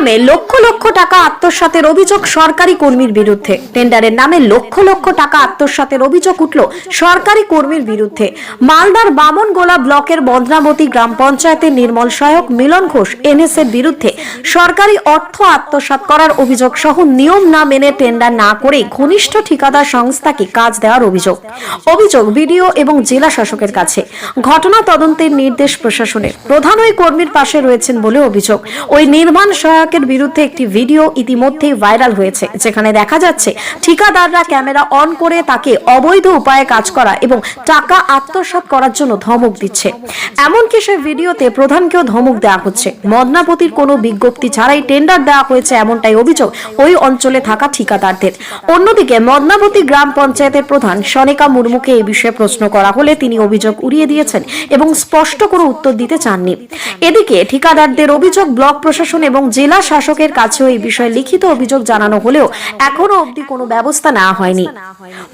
নামে লক্ষ লক্ষ টাকা আত্মসাতের অভিযোগ সরকারি কর্মীর বিরুদ্ধে। টেন্ডারের নামে লক্ষ লক্ষ টাকা আত্মসাতের অভিযোগ উঠল সরকারি কর্মীর বিরুদ্ধে। মালদার বামনগোলা ব্লকের বদনাবতী গ্রাম পঞ্চায়েতের নির্মল সহায়ক মিলন ঘোষ এনএসএর বিরুদ্ধে সরকারি অর্থ আত্মসাৎ করার অভিযোগ সহ নিয়ম না মেনে টেন্ডার না করে ঘনিষ্ঠ ঠিকাদার সংস্থাকে কাজ দেওয়ার অভিযোগ। অভিযোগ বিডিও এবং জেলা শাসকের কাছে। ঘটনা তদন্তের নির্দেশ প্রশাসনের। প্রধান ওই কর্মীর পাশে রয়েছেন বলে অভিযোগ। ওই নির্মাণ সহায়কের বিরুদ্ধে একটি ভিডিও ইতিমধ্যেই ভাইরাল হয়েছে, যেখানে দেখা যাচ্ছে ঠিকাদাররা ক্যামেরা অন করে তাকে অবৈধ উপায়ে কাজ করা এবং টাকা আত্মসাৎ করার জন্য ধমক দিচ্ছে। এমনকি সেই ভিডিওতে প্রধানকেও ধমক দেওয়া হচ্ছে। মদনাপতির কোনো বিজ্ঞপ্তি ছাড়াই টেন্ডার দেওয়া হয়েছে এমনটাই অভিযোগ ওই অঞ্চলে থাকা ঠিকাদারদের। অন্যদিকে মদনাপতি গ্রাম পঞ্চায়েতের প্রধান সনিকা মুর্মুকে এই বিষয়ে প্রশ্ন করা হলে তিনি অভিযোগ উড়িয়ে দিয়েছেন এবং স্পষ্ট কোনো উত্তর দিতে চাননি। এদিকে ঠিকাদারদের অভিযোগ ব্লক প্রশাসন এবং জেলা শাসকের কাছেও এই বিষয়ে লিখিত অভিযোগ জানানো হলেও এখনও অবধি কোনো ব্যবস্থা নেওয়া হয়নি।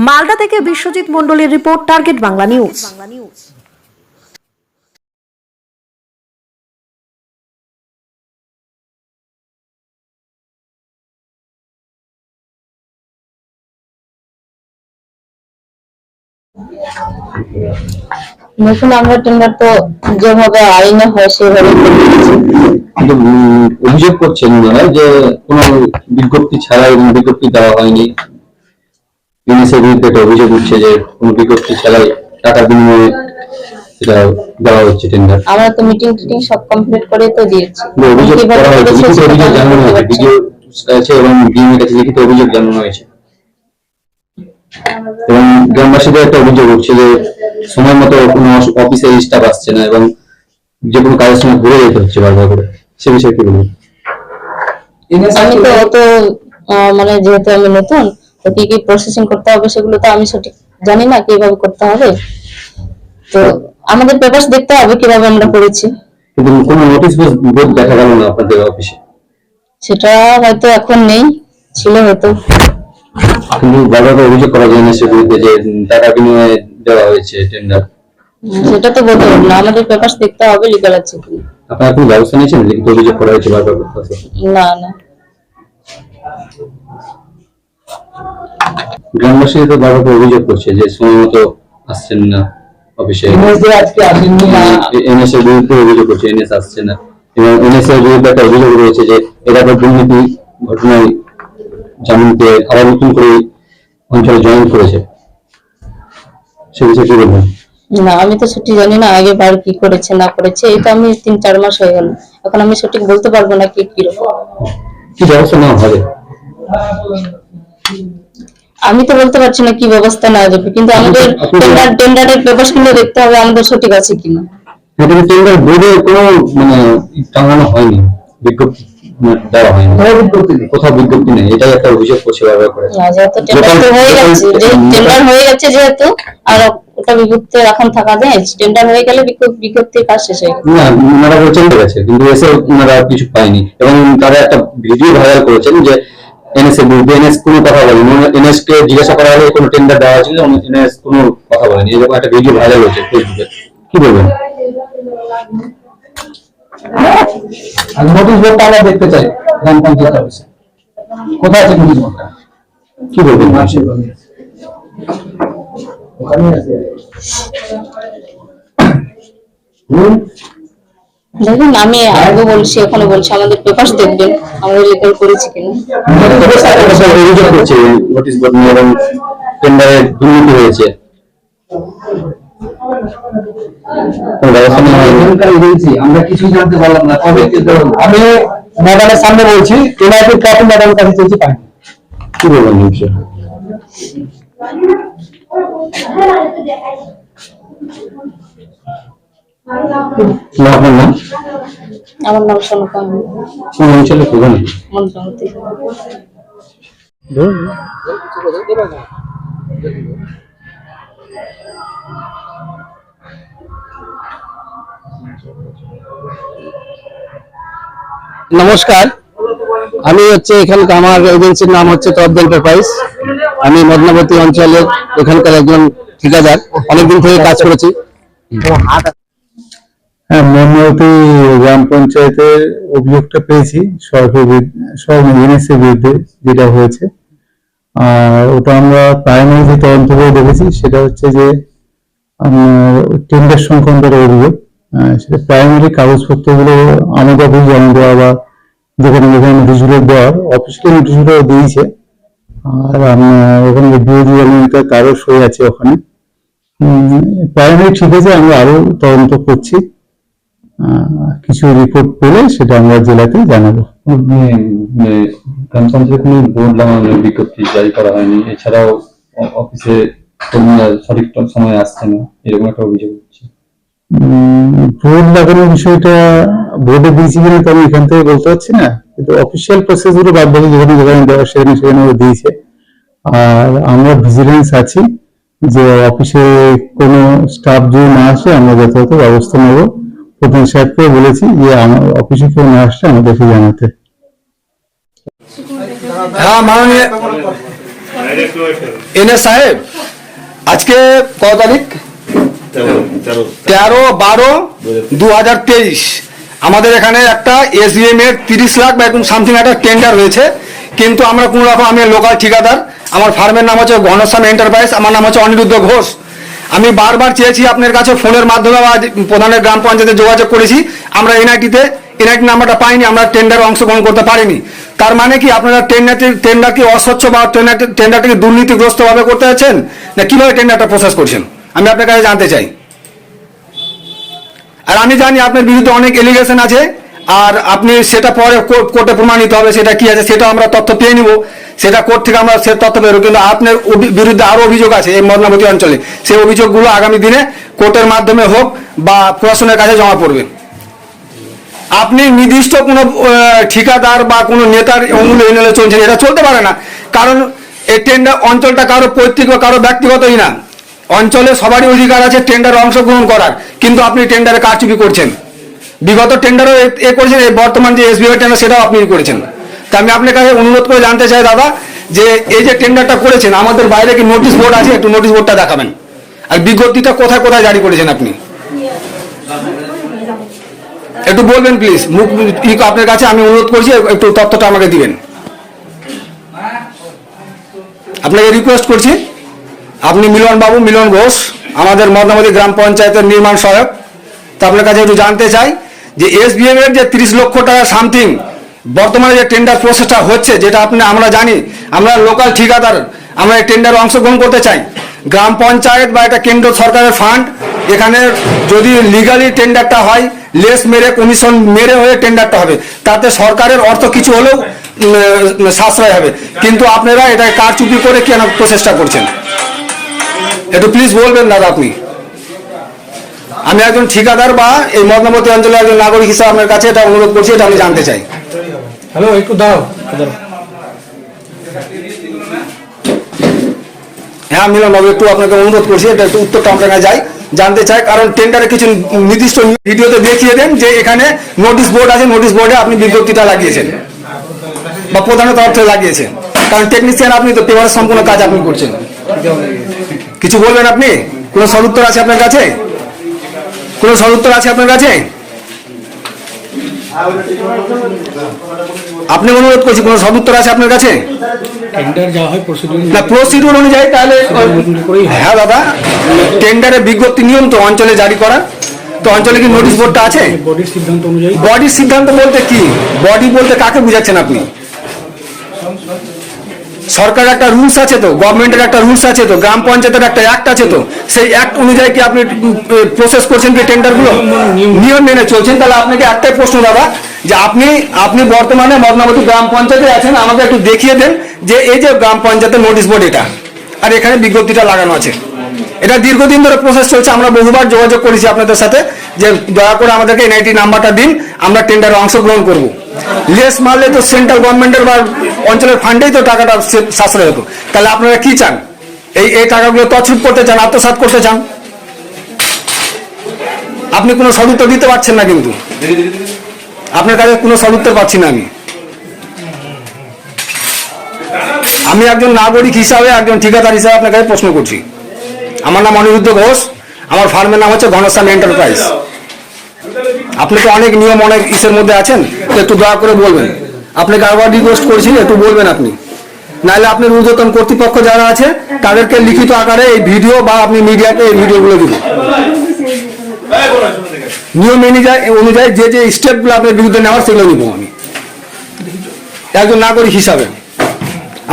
মালদা থেকে বিশ্বজিৎ মন্ডলের রিপোর্ট, টার্গেট বাংলা নিউজ। নতুন আমরা টেন্ডার তো যেভাবে আইনে হয় সেভাবে অভিযোগ করছেন যে কোনো বিজ্ঞপ্তি ছাড়া এবং বিজ্ঞপ্তি দেওয়া হয়নি। ইউনিসের বিরুদ্ধে একটা অভিযোগ উঠছে যে কোনো বিজ্ঞপ্তি ছাড়াই টাকা বিনিময়ে এটা দেওয়া হচ্ছে টেন্ডার আমরা তো মিটিং টিটিং সব কমপ্লিট করে তো দিয়েছি। অভিযোগ করা হয়েছে লিখিত অভিযোগ জানানো হয়েছে এবং কাছে লিখিত অভিযোগ জানানো হয়েছে। এবং গ্রামবাসীদের একটা অভিযোগ উঠছে যে সময় মতো কোনো অফিসে স্টাফ আসছে না এবং যে কোনো কাজের সময় ঘুরে যেতে হচ্ছে বারবার করে। সে বিষয়ে কি বলবেন? আমি তো অত মানে যেহেতু আমি নতুন তো কি কি প্রসেসিং করতে হবে সেগুলো তো আমি সঠিক জানি না কীভাবে করতে হবে। তো আমাদের পেপার দেখতে হবে কীভাবে আমরা করেছি। কিন্তু কোনো নোটিশ বোর্ড দেখা গেল না আপনাদের অফিসে সেটা হয়তো এখন নেই ছিল হয়তো। কিন্তু বারবার অভিযোগ করা যায় না বিরুদ্ধে যে টাকা বিনিময়ে দেওয়া হয়েছে টেন্ডার সেটা তো বলতে পারব না আমাদের পেপার দেখতে হবে লিগাল আছে কি আপনারা কোনো ব্যবস্থা নিয়েছেন? লিখিত অভিযোগ করা হয়েছে বারবার না না। গ্রামবাসী তো বারবার করে অভিযোগ করছে যে সময় মতো আসছেন না অফিসে। আজকে আসেননি। এনএস এর বিরুদ্ধে অভিযোগ করছে এনএস আসছে না। এবং এনএস এর বিরুদ্ধে একটা অভিযোগ রয়েছে যে এরা তো দুর্নীতি ঘটনায় জামিন পেয়ে আবার নতুন করে অঞ্চলে জয়েন করেছে। সে বিষয়ে কি বলবেন? না আমি তো জানি না আগে বার কি করেছে না করেছে এই তো আমি তিন চার মাস হয়ে গেল। এখন আমি সঠিক বলতে পারব না কি কীরকম কি ব্যবস্থা নেওয়া হবে? আমি তো বলতে পারছি না কি ব্যবস্থা নেওয়া যাবে কিন্তু আমাদের টেন্ডার টেন্ডারের পেপারগুলো দেখতে হবে আমাদের সঠিক আছে কিনা। টেন্ডার বোর্ডে কোনো মানে টাঙানো হয়নি বিজ্ঞপ্তি। দেওয়া হয়নি। কোথাও বিজ্ঞপ্তি নেই। এটাই একটা অভিযোগ করছে। বারবার করে টেন্ডার হয়ে গেছে যে টেন্ডার হয়ে গেছে যেহেতু আর ওটা বিজ্ঞপ্তি এখন থাকা যায়। টেন্ডার হয়ে গেলে বিজ্ঞ- বিজ্ঞপ্তির কাজ শেষ হয়ে গেছে না ওনারা বলছেন ঠিক আছে কিন্তু এসে ওনারা কিছু পায়নি। এবং তারা একটা ভিডিও ভাইরাল করেছেন যে এনএস এর বিরুদ্ধে এনএস কোনো কথা বলেনি। এনএস কে জিজ্ঞাসা করা হলে কোনো টেন্ডার দেওয়া হয়েছিল এনএস কোনো কথা বলেনি। এরকম একটা ভিডিও ভাইরাল হয়েছে ফেসবুকে কি বলবেন? নোটিশ বোর্ডটা আমরা দেখতে চাই গ্রাম পঞ্চায়েত অফিসে। কোথায় আছে নোটিশ বোর্ডটা কি বলবেন? আছে। দেখুন আমি আগে বলছি এখনও বলছি আমাদের পেপার দেখবেন আমরা লিগাল করেছি কিনা। নোটিশ বোর্ড নিয়ে এবং টেন্ডারে দুর্নীতি হয়েছে। আমি ম্যাডামের সামনে বলছি টেনাইটি কপি ম্যাডামের কাছে চেয়েছি পাইনি কি বলবেন আপনার নাম? আমার নাম সোনকা কোন অঞ্চলে প্রধান মন্ত্রমন্ত্রী নমস্কার। আমি হচ্ছে এখানকার আমার এজেন্সির নাম হচ্ছে তরফ এন্টারপ্রাইজ আমি মদনাবতী অঞ্চলের এখানকার একজন ঠিকাদার। অনেকদিন থেকে কাজ করেছি। হ্যাঁ মর্মাবতী গ্রাম পঞ্চায়েতের অভিযোগটা পেয়েছি সব এনএসএর বিরুদ্ধে যেটা হয়েছে। আর ওটা আমরা প্রাইমারি যে তদন্ত করে দেখেছি, সেটা হচ্ছে যে টেন্ডার সংক্রান্ত অভিযোগ। সেটা প্রাইমারি কাগজপত্রগুলো আমাদের অফিস জমা দেওয়া বা যেখানে যেখানে নোটিশগুলো দেওয়ার অফিসিয়াল নোটিশগুলো দিয়েছে। আর ওখানে বিরোধী নেতা তারও সই আছে ওখানে। প্রাইমারি ঠিক আছে, আমরা আরও তদন্ত করছি। কিছু রিপোর্ট পেলে সেটা আমরা জেলাতে জানাব। গ্রাম পঞ্চায়েত কোনো বোর্ড লাগানোর বিজ্ঞপ্তি জারি করা হয়নি। এছাড়াও অফিসে কর্মীরা সঠিক সময় আসছে না, এরকম একটা অভিযোগ হচ্ছে বোর্ড লাগানোর বিষয়টা বোর্ডে দিয়েছি কিনা তো আমি এখান থেকে বলতে পারছি না কিন্তু অফিসিয়াল প্রসেসগুলো বাদ বাকি যেখানে যেখানে দেওয়া সেখানে সেখানে ওরা দিয়েছে। আর আমরা ভিজিলেন্স আছি যে অফিসে কোনো স্টাফ যদি না আসে আমরা যথাযথ ব্যবস্থা নেব। প্রধান সাহেবকে বলেছি যে আমার অফিসে কেউ না আসলে আমাদেরকে জানাতে। হ্যাঁ এনএস সাহেব আজকে কত তারিখ? তেরো বারো দু হাজার তেইশ। আমাদের এখানে একটা এসবিএম এর তিরিশ লাখ বা এখন সামথিং একটা টেন্ডার হয়েছে। কিন্তু আমরা কোনো রকম আমি লোকাল ঠিকাদার, আমার ফার্মের নাম হচ্ছে ঘনশ্যাম এন্টারপ্রাইজ আমার নাম হচ্ছে অনিরুদ্ধ ঘোষ। আমি বারবার চেয়েছি আপনার কাছে ফোনের মাধ্যমে বা প্রধানের গ্রাম পঞ্চায়েতে যোগাযোগ করেছি। আমরা এনআইটিতে, এনআইটি নাম্বারটা পাইনি, আমরা টেন্ডারে অংশগ্রহণ করতে পারিনি। তার মানে কি আপনারা টেন্ডারটি টেন্ডার কি অস্বচ্ছ বা টেন্ডার টেন্ডারটাকে দুর্নীতিগ্রস্তভাবে করতে যাচ্ছেন? না কীভাবে টেন্ডারটা প্রসেস করছেন? আমি আপনার কাছে জানতে চাই। আর আমি জানি আপনার বিরুদ্ধে অনেক এলিগেশন আছে, আর আপনি সেটা পরে কোর্ট- প্রমাণিত হবে সেটা কি আছে সেটা আমরা তথ্য পেয়ে নিব। সেটা কোর্ট থেকে আমরা সে তথ্য পেরো কিন্তু আপনার বিরুদ্ধে আরও অভিযোগ আছে এই মদনাবতী অঞ্চলে। সেই অভিযোগগুলো আগামী দিনে কোর্টের মাধ্যমে হোক বা প্রশাসনের কাছে জমা পড়বে। আপনি নির্দিষ্ট কোনো ঠিকাদার বা কোনো নেতার অমূল্য এনএলএ চলছেন এটা চলতে পারে না। কারণ এই টেন্ডার অঞ্চলটা কারও পৈতৃক বা কারও ব্যক্তিগতই না। অঞ্চলে সবারই অধিকার আছে টেন্ডারে অংশগ্রহণ করার, কিন্তু আপনি টেন্ডারে কারচুপি করছেন। বিগত টেন্ডারও এ করেছেন বর্তমান যে এসবিআই টেন্ডার সেটাও আপনি করেছেন। তা আমি আপনার কাছে অনুরোধ করে জানতে চাই দাদা, যে এই যে টেন্ডারটা করেছেন, আমাদের বাইরে কি নোটিশ বোর্ড আছে? একটু নোটিশ বোর্ডটা দেখাবেন। আর বিজ্ঞপ্তিটা কোথায় কোথায় জারি করেছেন আপনি? একটু বলবেন প্লিজ মুখ আপনার কাছে আমি অনুরোধ করছি, একটু তথ্যটা আমাকে দিবেন। আপনাকে রিকোয়েস্ট করছি আপনি মিলন বাবু, মিলন ঘোষ, আমাদের মদনামতি গ্রাম পঞ্চায়েতের নির্মাণ সহায়ক। তা আপনার কাছে একটু জানতে চাই যে এসবিএম এর যে তিরিশ লক্ষ টাকা সামথিং বর্তমানে যে টেন্ডার প্রসেসটা হচ্ছে, যেটা আপনি, আমরা জানি, আমরা লোকাল ঠিকাদার, আমরা এই টেন্ডারে অংশগ্রহণ করতে চাই। গ্রাম পঞ্চায়েত বা এটা কেন্দ্র সরকারের ফান্ড এখানে যদি লিগালি টেন্ডারটা হয়, লেস মেরে কমিশন মেরে হয়ে টেন্ডারটা হবে। তাতে সরকারের অর্থ কিছু হলেও সাশ্রয় হবে। কিন্তু আপনারা এটা কারচুপি করে কেন প্রচেষ্টা করছেন? একটু প্লিজ বলবেন দাদা আপনি। আমি একজন ঠিকাদার বা এই মদনাবতী অঞ্চলের একজন নাগরিক হিসাবে আপনার কাছে এটা অনুরোধ করছি এটা আমি জানতে চাই। হ্যালো একটু দাও হ্যাঁ মিলন বাবু একটু আপনাকে অনুরোধ করছি এটা একটু উত্তরটা আপনার কাছে যাই জানতে চাই কারণ টেন্ডারে কিছু নির্দিষ্ট ভিডিওতে দেখিয়ে দেন যে এখানে নোটিশ বোর্ড আছে নোটিশ বোর্ডে আপনি বিজ্ঞপ্তিটা লাগিয়েছেন বা প্রধানের তরফ থেকে লাগিয়েছেন। কারণ টেকনিশিয়ান আপনি তো পেপারের সম্পূর্ণ কাজ আপনি করছেন। কিছু বলবেন আপনি? কোনো সদুত্তর আছে আপনার কাছে? কোনো সদুত্তর আছে আপনার কাছে? আপনি অনুরোধ করছি কোনো সদুত্তর আছে আপনার কাছে? টেন্ডার যা হয় না প্রসিডিউর অনুযায়ী তাহলে হ্যাঁ। দাদা টেন্ডারের বিজ্ঞপ্তি নিয়ম তো অঞ্চলে জারি করা। তো অঞ্চলে কি নোটিশ বোর্ডটা আছে? বডির সিদ্ধান্ত অনুযায়ী। বডির সিদ্ধান্ত বলতে কি? বডি বলতে কাকে বুঝাচ্ছেন আপনি? সরকারের একটা রুলস আছে তো গভর্নমেন্টের একটা রুলস আছে তো, গ্রাম পঞ্চায়েতের একটা অ্যাক্ট আছে তো, সেই অ্যাক্ট অনুযায়ী কি আপনি প্রসেস করছেন কি টেন্ডারগুলো নিয়ম মেনে চলছেন। তাহলে আপনাকে একটাই প্রশ্ন দাদা, যে আপনি আপনি বর্তমানে মদনাবতী গ্রাম পঞ্চায়েতে আছেন, আমাকে একটু দেখিয়ে দেন যে এই যে গ্রাম পঞ্চায়েতের নোটিশ বোর্ড এটা, আর এখানে বিজ্ঞপ্তিটা লাগানো আছে। এটা দীর্ঘদিন ধরে প্রসেস চলছে, আমরা বহুবার যোগাযোগ করেছি আপনাদের সাথে। যে দয়া করে আমাদেরকে এনআইটি নাম্বারটা দিন, আমরা টেন্ডারে অংশগ্রহণ করব। লেস মারলে তো সেন্ট্রাল গভর্নমেন্টের বা অঞ্চলের ফান্ডেই তো টাকাটা সাশ্রয় হতো। তাহলে আপনারা কি চান? এই এই টাকাগুলো তছরূপ করতে চান, আত্মসাৎ করতে চান? আপনি কোনো সদুত্তর দিতে পারছেন না কিন্তু। আপনার কাছে কোনো সদুত্তর পাচ্ছি না আমি। আমি একজন নাগরিক হিসাবে, একজন ঠিকাদার হিসাবে আপনার কাছে প্রশ্ন করছি। আমার নাম অনিরুদ্ধ ঘোষ। আমার ফার্মের নাম হচ্ছে ঘনশ্যাম এন্টারপ্রাইজ আপনি তো অনেক নিয়ম, অনেক ইসের মধ্যে আছেন, তো একটু দয়া করে বলবেন। আপনাকে আবার রিকোয়েস্ট করছি, একটু বলবেন আপনি। নাহলে আপনি ঊর্ধ্বতন কর্তৃপক্ষ যারা আছে, তাদেরকে লিখিত আকারে এই ভিডিও বা আপনি মিডিয়াকে এই ভিডিওগুলো দিবেন। নিয়ম অনুযায়ী অনুযায়ী যে যে স্টেপগুলো আপনার বিরুদ্ধে নেওয়ার, সেগুলো নিব আমি। একজন নাগরিক হিসাবে।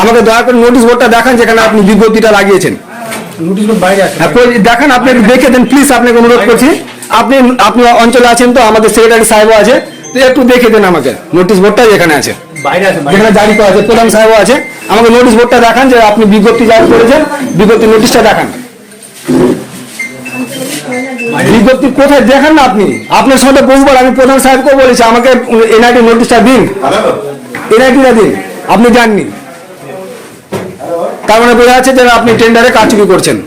আমাকে দয়া করে নোটিশ বোর্ডটা দেখান, যেখানে আপনি বিজ্ঞপ্তিটা লাগিয়েছেন। হ্যাঁ, কই- দেখান আপনি দেখে দেন প্লিজ আপনাকে অনুরোধ করছি। আপনি আপনি অঞ্চলে আছেন তো আমাদের সেক্রেটারি সাহেবও আছে। তো একটু দেখে দেন আমাকে নোটিশ বোর্ডটা যেখানে আছে। বাইরে আছে বাইরে যেখানে জারি করা আছে প্রধান সাহেবও আছে। আমাকে নোটিশ বোর্ডটা দেখান যে আপনি বিজ্ঞপ্তি জারি করেছেন বিজ্ঞপ্তি নোটিশটা দেখান। বিজ্ঞপ্তি কোথায়? দেখান না আপনি। আপনার সাথে বহুবার আমি প্রধান সাহেবকেও বলেছি আমাকে এনআইডি নোটিশটা দিন। এনআইডিটা দিন। আপনি জাননি। তার মানে বোঝা যাচ্ছে যে আপনি টেন্ডারে কারচুপি করছেন।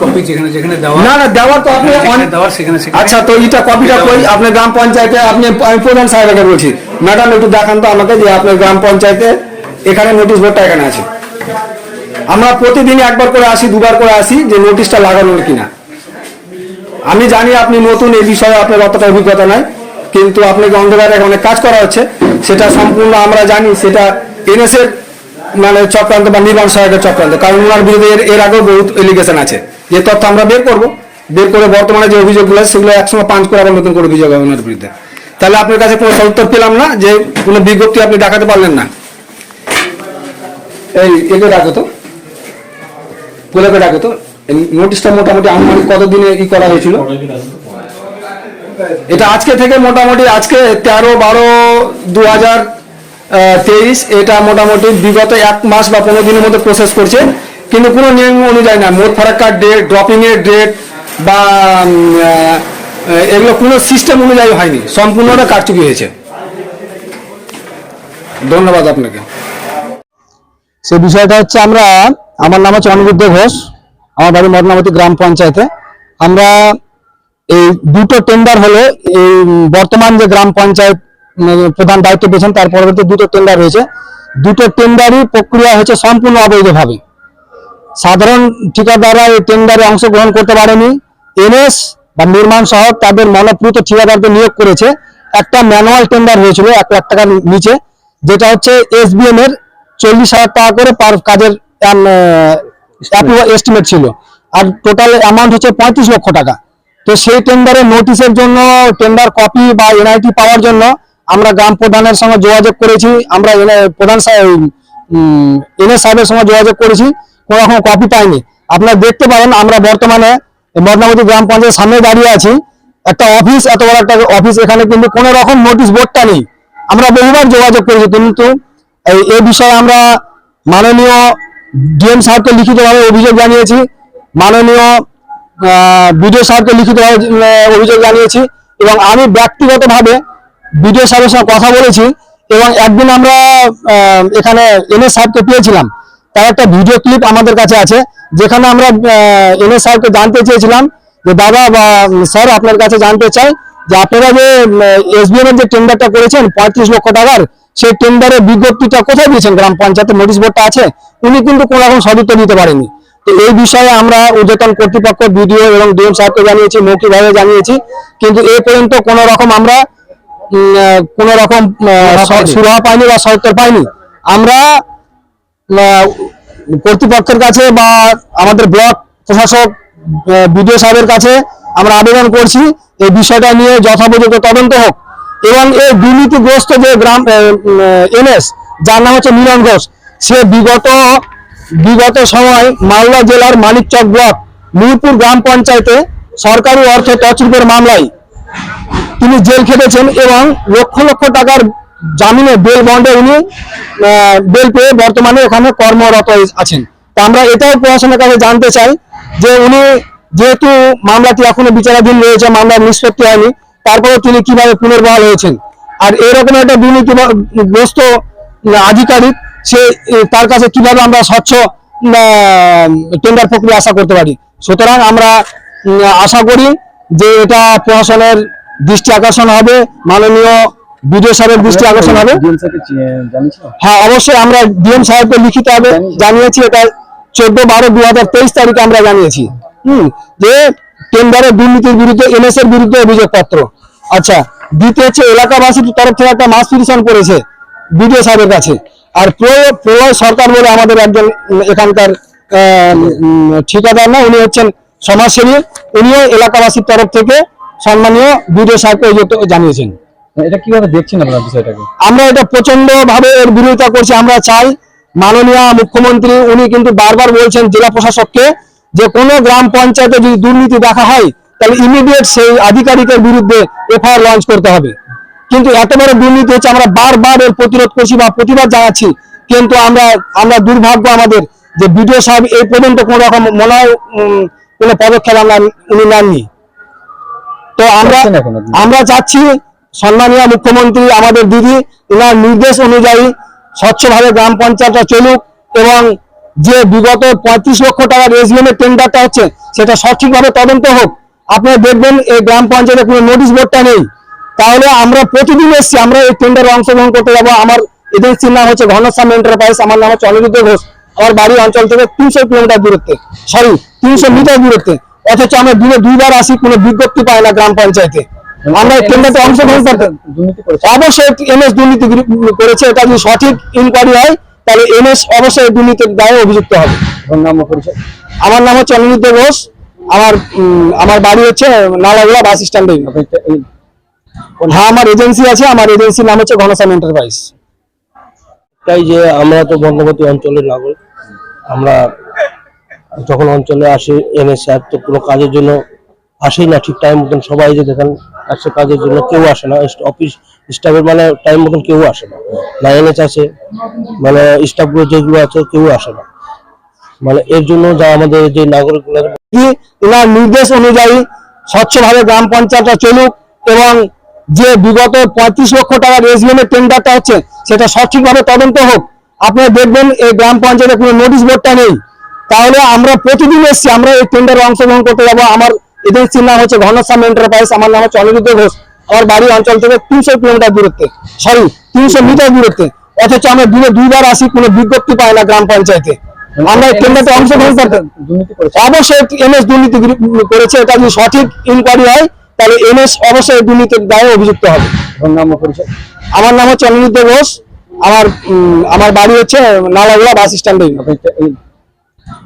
কপি যেখানে যেখানে না না দেওয়ার তো আপনি যেখানে অন- দেওয়ার সেখানে সেখানে আচ্ছা তো এটা কপিটা কই? আপনার গ্রাম পঞ্চায়েতে আপনি আমি প্রধান সাহেবকে বলছি ম্যাডাম একটু দেখান তো আমাকে যে আপনার গ্রাম পঞ্চায়েতে এখানে নোটিশ বোর্ডটা এখানে আছে। আমরা প্রতিদিন একবার করে আসি দুবার করে আসি যে নোটিশটা লাগানোর কিনা। আমি জানি আপনি নতুন এই বিষয়ে আপনার অতটা অভিজ্ঞতা নাই কিন্তু আপনাকে অন্ধকারে অনেক কাজ করা হচ্ছে। সেটা সম্পূর্ণ আমরা জানি সেটা এনএসের মানে চক্রান্ত বা নির্মাণ সহায়কের চক্রান্ত। কারণ ওনার বিরুদ্ধে এর আগেও বহুত এলিগেশন আছে। যে তথ্য আমরা বের করব। বের করে বর্তমানে যে অভিযোগগুলো আছে, সেগুলো একসময় পাঞ্চ করে আবার নতুন করে অভিযোগ হবে ওনার বিরুদ্ধে। তাহলে আপনার কাছে কোনো সদুত্তর পেলাম না যে কোনো বিজ্ঞপ্তি আপনি দেখাতে পারলেন না? এই, একে ডাকো তো। গোলাকে ডাকো তো। নোটিশটা মোটামুটি আনুমানিক কতদিনে ই করা হয়েছিল? এটা আজকে থেকে মোটামুটি আজকে তেরো বারো দু হাজার তেইশ, এটা মোটামুটি বিগত এক মাস বা পনেরো দিনের মধ্যে প্রসেস করছে। কিন্তু কোনো নিয়ম অনুযায়ী না, মোট ফারাক্কার ডেট ড্রপিংয়ের ডেট বা এগুলো কোনো সিস্টেম অনুযায়ী হয়নি, সম্পূর্ণটা কারচুপি হয়েছে। ধন্যবাদ আপনাকে। সে বিষয়টা হচ্ছে আমরা, আমার নাম হচ্ছে অনিরুদ্ধ ঘোষ, আমার বাড়ি মদনাবতী গ্রাম পঞ্চায়েতে। আমরা এই দুটো টেন্ডার হলো, এই বর্তমান যে গ্রাম পঞ্চায়েত প্রধান দায়িত্ব পেয়েছেন তার পরবর্তী দুটো টেন্ডার রয়েছে। দুটো টেন্ডারই প্রক্রিয়া হয়েছে সম্পূর্ণ অবৈধভাবে। সাধারণ ঠিকাদাররা এই টেন্ডারে অংশগ্রহণ করতে পারেনি। এনএস বা নির্মাণ সহ তাদের মনোপ্রুত ঠিকাদারদের নিয়োগ করেছে। একটা ম্যানুয়াল টেন্ডার হয়েছিল এক লাখ টাকার নিচে যেটা হচ্ছে এস এসবিএম এর চল্লিশ হাজার টাকা করে পার কাজের এস্টিমেট ছিল। আর টোটাল অ্যামাউন্ট হচ্ছে পঁয়ত্রিশ লক্ষ টাকা। তো সেই টেন্ডারের নোটিশের জন্য টেন্ডার কপি বা এনআইটি পাওয়ার জন্য আমরা গ্রাম প্রধানের সঙ্গে যোগাযোগ করেছি, আমরা প্রধান এনএস সাহেবের সঙ্গে যোগাযোগ করেছি, কোনো রকম কপি পাইনি। আপনারা দেখতে পারেন, আমরা বর্তমানে বদনাবতী গ্রাম পঞ্চায়েতের সামনে দাঁড়িয়ে আছি। একটা অফিস এত বড় একটা অফিস এখানে কিন্তু কোনো রকম নোটিশ বোর্ডটা নেই। আমরা বহুবার যোগাযোগ করেছি, কিন্তু এই বিষয়ে আমরা মাননীয় ডিএম সাহেবকে লিখিতভাবে অভিযোগ জানিয়েছি, মাননীয় বিডিও সাহেবকে লিখিতভাবে অভিযোগ জানিয়েছি, এবং আমি ব্যক্তিগতভাবে বিডিও সাহেবের সঙ্গে কথা বলেছি এবং একদিন আমরা এখানে এখানে এনএস সাহেবকে পেয়েছিলাম। তার একটা ভিডিও ক্লিপ আমাদের কাছে আছে, যেখানে আমরা এনএস সাহেবকে জানতে চেয়েছিলাম যে দাদা বা, স্যার আপনার কাছে জানতে চাই যে আপনারা যে এসবিএম এর যে টেন্ডারটা করেছেন, পঁয়ত্রিশ লক্ষ টাকার, সেই টেন্ডারের বিজ্ঞপ্তিটা কোথায় দিয়েছেন? গ্রাম পঞ্চায়েতের নোটিশ বোর্ডটা আছে, উনি কিন্তু কোনো রকম সদুত্তর দিতে পারেনি তো এই বিষয়ে আমরা ঊর্ধ্বতন কর্তৃপক্ষ, বিডিও এবং ডিএম সাহেবকে জানিয়েছি, মৌখিকভাবে জানিয়েছি। কিন্তু এ পর্যন্ত কোনো রকম আমরা কোনো রকম সুরাহা পাইনি বা সদুত্তর পাইনি আমরা কর্তৃপক্ষের কাছে বা আমাদের ব্লক প্রশাসক বিডিও সাহেবের কাছে আমরা আবেদন করছি এই বিষয়টা নিয়ে যথাপোযুক্ত তদন্ত হোক। এবং এই দুর্নীতিগ্রস্ত যে গ্রাম এনএস যার নাম হচ্ছে মিলন ঘোষ সে বিগত বিগত সময় মালদা জেলার মানিকচক ব্লক মিরপুর গ্রাম পঞ্চায়েতে সরকারি অর্থ তছরূপের মামলায় তিনি জেল খেটেছেন এবং লক্ষ লক্ষ টাকার জামিনে বেল বন্ডে উনি বেল পেয়ে বর্তমানে এখানে কর্মরত আছেন। তা আমরা এটাও প্রশাসনের কাছে জানতে চাই যে উনি যেহেতু মামলাটি এখনও বিচারাধীন রয়েছে মামলা নিষ্পত্তি হয়নি তারপরে তিনি কীভাবে পুনর্বহাল হয়েছেন? আর এরকম একটা দুর্নীতিগ্রস্ত আধিকারিক, সে তার কাছে কীভাবে আমরা স্বচ্ছ টেন্ডার প্রক্রিয়া আশা করতে পারি? সুতরাং আমরা আশা করি যে এটা প্রশাসনের দৃষ্টি আকর্ষণ হবে মাননীয় বিডিও সাহেবের দৃষ্টি আকর্ষণ হবে। হ্যাঁ অবশ্যই আমরা ডিএম সাহেবকে লিখিত হবে জানিয়েছি। এটা চোদ্দ বারো দু হাজার তেইশ তারিখে আমরা জানিয়েছি। হুম যে টেন্ডারের দুর্নীতির বিরুদ্ধে এনএস এর বিরুদ্ধে অভিযোগপত্র। আচ্ছা দ্বিতীয় হচ্ছে এলাকাবাসীর তরফ থেকে একটা মাস পিটিশন করেছে বিডিও সাহেবের কাছে। আর প্রয়- প্রলয় সরকার বলে আমাদের একজন এখানকার ঠিকাদার না উনি হচ্ছেন সমাজসেবী। উনিও এলাকাবাসীর তরফ থেকে সম্মানীয় বিডিও সাহেবকে এই জানিয়েছেন। এটা কীভাবে দেখছেন আপনারা বিষয়টাকে? আমরা এটা প্রচণ্ড ভাবে এর বিরোধিতা করছি আমরা চাই মাননীয় মুখ্যমন্ত্রী উনি কিন্তু বারবার বলছেন জেলা প্রশাসককে যে কোনো গ্রাম পঞ্চায়েতে যদি দুর্নীতি দেখা হয় তাহলে ইমিডিয়েট সেই আধিকারিকের বিরুদ্ধে এফআইআর লঞ্চ করতে হবে। কিন্তু এত বড় দুর্নীতি হচ্ছে আমরা বারবার এর প্রতিরোধ করছি বা প্রতিবাদ জানাচ্ছি কিন্তু আমরা আমরা দুর্ভাগ্য আমাদের যে বিডিও সাহেব এই পর্যন্ত কোনো রকম মনে হয় কোনো পদক্ষেপ আমরা উনি নেননি। তো আমরা? আমরা চাচ্ছি সম্মানীয় মুখ্যমন্ত্রী আমাদের দিদি এনার নির্দেশ অনুযায়ী স্বচ্ছভাবে গ্রাম পঞ্চায়েতটা চলুক এবং যে বিগত পঁয়ত্রিশ লক্ষ টাকার রেজিমেন্টের টেন্ডারটা হচ্ছে সেটা সঠিকভাবে তদন্ত হোক। আপনারা দেখবেন এই গ্রাম পঞ্চায়েতে কোনো নোটিশ বোর্ডটা নেই। তাহলে আমরা প্রতিদিন এসছি আমরা এই টেন্ডারে অংশগ্রহণ করতে যাব। আমার এজেন্সির নাম হচ্ছে ঘনশ্যাম এন্টারপ্রাইজ আমার নাম হচ্ছে অনিরুদ্ধ ঘোষ। আমার বাড়ি অঞ্চল থেকে তিনশো কিলোমিটার দূরত্বে সরি তিনশো মিটার দূরত্বে। অথচ আমরা দিনে দুইবার আসি কোনো বিজ্ঞপ্তি পাই না গ্রাম পঞ্চায়েতে। আমরা এই টেন্ডারতে অংশগ্রহণ করতে অবশ্যই এমএস দুর্নীতি করেছে এটা যদি সঠিক ইনকোয়ারি হয় তাহলে এমএস অবশ্যই দুর্নীতির দায়ে অভিযুক্ত হবে। আমার নাম হচ্ছে অনিরুদ্ধ ঘোষ। আমার আমার বাড়ি হচ্ছে নালাগোলা বাস স্ট্যান্ডে হ্যাঁ আমার এজেন্সি আছে আমার এজেন্সির নাম হচ্ছে ঘনশ্যাম এন্টারপ্রাইজ তাই যে আমরা তো বঙ্গবতী অঞ্চলের নাগরিক আমরা যখন অঞ্চলে আসি এনএ স্যার তো কোনো কাজের জন্য আসেই না ঠিক টাইম মতন। সবাই যে দেখেন আসছে কাজের জন্য কেউ আসে না। অফিস স্টাফের মানে টাইম মতন কেউ আসে না। না এনএচ আছে মানে স্টাফগুলো যেগুলো আছে কেউ আসে না। মানে এর জন্য যা আমাদের যে নাগরিকগুলো এনার নির্দেশ অনুযায়ী স্বচ্ছভাবে গ্রাম পঞ্চায়েতটা চলুক এবং যে বিগত পঁয়ত্রিশ লক্ষ টাকার রেজিমেন্টের টেন্ডারটা হচ্ছে, সেটা সঠিকভাবে তদন্ত হোক। আপনারা দেখবেন এই গ্রাম পঞ্চায়েতে কোনো নোটিশ বোর্ডটা নেই। তাহলে আমরা প্রতিদিন এসছি আমরা এই টেন্ডারে অংশগ্রহণ করতে যাব। আমার এজেন্সির নাম হচ্ছে ঘনশ্যাম এন্টারপ্রাইজ আমার নাম হচ্ছে অনিরুদ্ধ ঘোষ। আমার বাড়ি অঞ্চল থেকে তিনশো কিলোমিটার দূরত্বে সরি তিনশো মিটার দূরত্বে। অথচ আমরা দিনে দুইবার আসি কোনো বিজ্ঞপ্তি পাই না গ্রাম পঞ্চায়েতে। আমরা এই টেন্ডারতে অংশগ্রহণ করতে দুর্নীতি করেছে। অবশ্যই এমএস দুর্নীতি করেছে এটা যদি সঠিক ইনকোয়ারি হয় তাহলে এমএস অবশ্যই দুর্নীতির দায়ে অভিযুক্ত হবে। আমার নাম হচ্ছে অনিরুদ্ধ ঘোষ। আমার আমার বাড়ি হচ্ছে নালাগোলা বাস স্ট্যান্ডে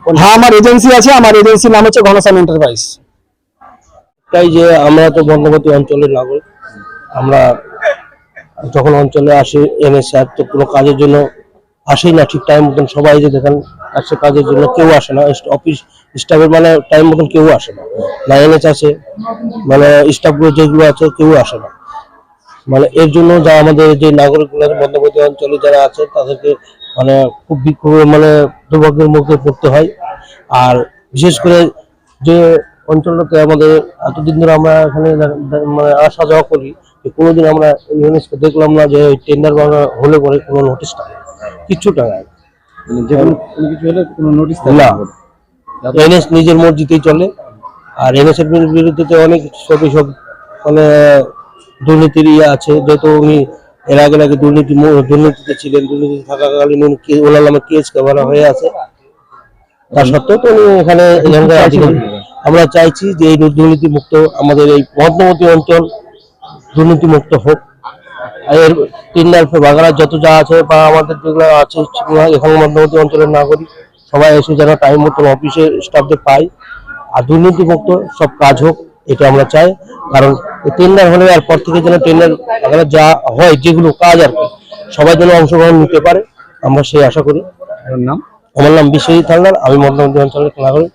হ্যাঁ আমার এজেন্সি আছে আমার এজেন্সির নাম হচ্ছে ঘনশ্যাম এন্টারপ্রাইজ তাই যে আমরা তো বঙ্গবতী অঞ্চলের নাগরিক আমরা যখন অঞ্চলে আসি এম এস তো কোনো কাজের জন্য আসেই না ঠিক টাইম মতন সবাই যে দেখেন আসছে কাজের জন্য কেউ আসে না। অফিস স্টাফের মানে টাইম মতন কেউ আসে না। না এনএচ আছে মানে স্টাফগুলো যেগুলো আছে কেউ আসে না। মানে এর জন্য যা আমাদের যে নাগরিকগুলো আছে মধ্যবর্তী অঞ্চলে যারা আছে তাদেরকে মানে খুব মানে দুর্ভাগ্যের মুখে পড়তে হয়। আর বিশেষ করে যে অঞ্চলটাতে আমাদের এতদিন ধরে আমরা এখানে মানে আসা যাওয়া করি যে কোনোদিন আমরা ইউনেস্কো দেখলাম না যে ওই টেন্ডার ভাঙা হলে পরে কোনো নোটিশ টাঙায় কিচ্ছু। মানে যে কোনো কিছু হলে কোনো নোটিশ না। এনএস নিজের মর্জিতেই চলে। আর এনএস এর বিরুদ্ধে অনেক সব সব মানে দুর্নীতির ইয়ে আছে। যেহেতু উনি এর আগে আগে দুর্নীতি দুর্নীতিতে ছিলেন দুর্নীতি থাকাকালীন উনি ওনার নামে কেস করা হয়ে আছে। তা সত্ত্বেও তো উনি এখানে আমরা চাইছি যে এই দুর্নীতি মুক্ত, আমাদের এই মধ্যবর্তী অঞ্চল দুর্নীতি মুক্ত হোক। এর টিন্ডার বাগানের যত যা আছে বা আমাদের যেগুলো আছে এখানে মধ্যবর্তী অঞ্চলের নাগরিক, সবাই এসে যেন টাইম মতো অফিসে স্টাফদের পাই আর দুর্নীতি মুক্ত সব কাজ হোক। এটা আমরা চাই। কারণ টেন্ডার হলে আর পর থেকে যেন টেন্ডার যা হয় যেগুলো কাজ আর কি সবাই যেন অংশগ্রহণ নিতে পারে। আমরা সেই আশা করি। নাম? আমার নাম বিশ্বজিৎ হালদার আমি মধ্যমন্ত্রী অঞ্চলের নাগরিক।